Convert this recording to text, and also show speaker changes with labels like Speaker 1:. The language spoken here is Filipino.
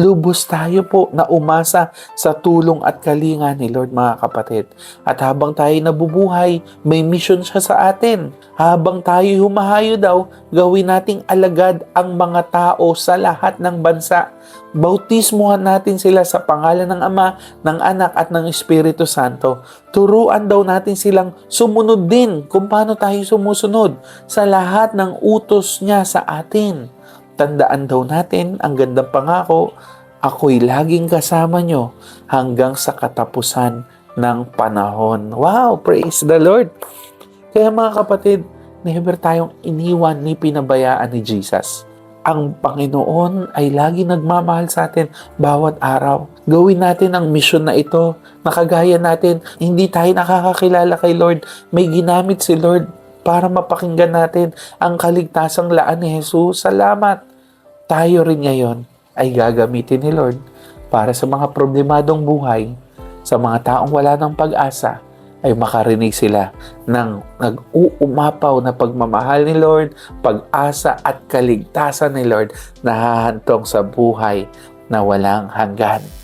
Speaker 1: Lubos tayo po na umasa sa tulong at kalinga ni Lord mga kapatid. At habang tayo nabubuhay, may mission siya sa atin. Habang tayo humahayo daw, gawin nating alagad ang mga tao sa lahat ng bansa. Bautismuhan natin sila sa pangalan ng Ama, ng Anak at ng Espiritu Santo. Turuan daw natin silang sumunod din kung paano tayo sumusunod sa lahat ng utos niya sa atin. Tandaan daw natin ang gandang pangako, ako'y laging kasama nyo hanggang sa katapusan ng panahon. Wow! Praise the Lord! Kaya mga kapatid, never tayong iniwan ni pinabayaan ni Jesus. Ang Panginoon ay lagi nagmamahal sa atin bawat araw. Gawin natin ang mission na ito. Nakagaya natin, hindi tayo nakakakilala kay Lord. May ginamit si Lord para mapakinggan natin ang kaligtasang laan ni Jesus. Salamat! Tayo rin ngayon ay gagamitin ni Lord para sa mga problemadong buhay, sa mga taong wala ng pag-asa, ay makarinig sila ng nag-uumapaw na pagmamahal ni Lord, pag-asa at kaligtasan ni Lord na hahantong sa buhay na walang hanggan.